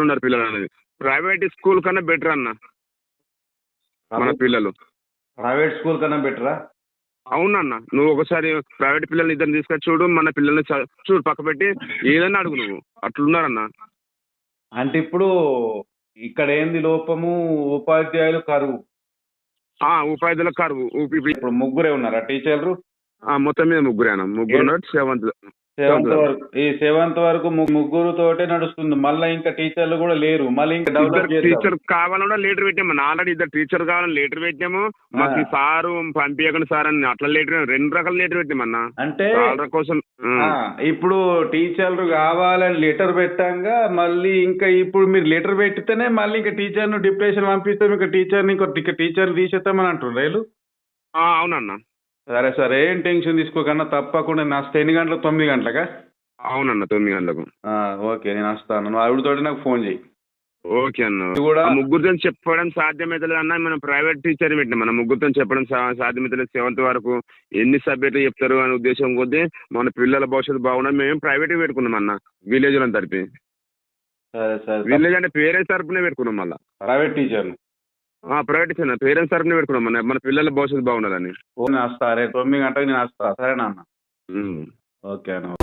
ఉన్నారు పిల్లలు అనేది? ప్రైవేట్ స్కూల్ కన్నా బెటర్ అన్న. మన పిల్లలు. ప్రైవేట్ స్కూల్ కన్నా బెటరా అవునన్న. నువ్వు ఒకసారి ప్రైవేట్ పిల్లల్ని ఇద్దరు తీసుకొచ్చి చూడు మన పిల్లల్ని చూడు పక్క పెట్టి ఏదన్నా అడుగు నువ్వు. అట్లున్నారన్న. అంటే ఇప్పుడు ఇక్కడ ఏంది లోపము? ఉపాధ్యాయులు కరువు. ఆ, ఉపాధ్యాయుల కరువు. ఇప్పుడు ముగ్గురే ఉన్నారా? టీచర్లు? మొత్తం మీద ముగ్గురే అన్న. ముగ్గురు సెవెంత్ సెవెంత్ వరకు ఈ సెవెంత్ వరకు ముగ్గురు తోటే నడుస్తుంది. మళ్ళీ ఇంకా టీచర్లు కూడా లేరు. మళ్ళీ ఇంకా డెవలప్ టీచర్ కావాలన్నా లేటర్ పెట్టాము. ఆల్రెడీ ఇద్దరు టీచర్ కావాలని లేటర్ పెట్టాము. మాకు సారు పంపించకండి సార్ అని అట్లా లేటర్ రెండు రకాల లేటర్ పెట్టామన్న అంటే కోసం ఇప్పుడు టీచర్లు కావాలని లెటర్ పెట్టంగా మళ్ళీ ఇంకా ఇప్పుడు మీరు లెటర్ పెట్టితేనే మళ్ళీ ఇంకా టీచర్ను డిప్రెషన్ పంపిస్తాం. ఇంకా టీచర్ని ఇంకో టీచర్ని తీసేస్తామని అంటారు రైలు? ఆ, అవునన్న. సరే సరే. ఏం టెన్షన్ తీసుకోకన్నా తప్పకుండా నేను వస్తా. ఎన్ని గంటలకు? తొమ్మిది గంటలకా? అవునన్న తొమ్మిది గంటలకు. ఓకే నేను వస్తాను. నువ్వు ఆవిడతోటి నాకు ఫోన్ చేయి ఓకే అన్న. కూడా ముగ్గురితో చెప్పడం సాధ్యమైతలేదు అన్న. మనం ప్రైవేట్ టీచర్ పెట్టినాం. మన ముగ్గురితో చెప్పడం సా- సాధ్యమైతలేదు. సెవెంత్ వరకు ఎన్ని సబ్జెక్టులు చెప్తారు అనే ఉద్దేశం కొద్దీ మన పిల్లల భవిష్యత్తు బాగుండదు మేము ప్రైవేట్ పెట్టుకున్నాం అన్న. విలేజ్ తరపి సరే సరే. విలేజ్ అంటే పేరెంట్స్ తరపునే పెట్టుకున్నాం మళ్ళీ. ప్రైవేట్ టీచర్లు ప్రైవేట్ టీచర్ పేరెంట్స్ తరపునే పెట్టుకున్నాం. మన మన పిల్లల భవిష్యత్తు బాగుండాలని. ఫోన్ వస్తా. రేపు తొమ్మిది గంటలకు నేను వస్తా. సరే నాన్న ఉమ్. ఓకే అన్న.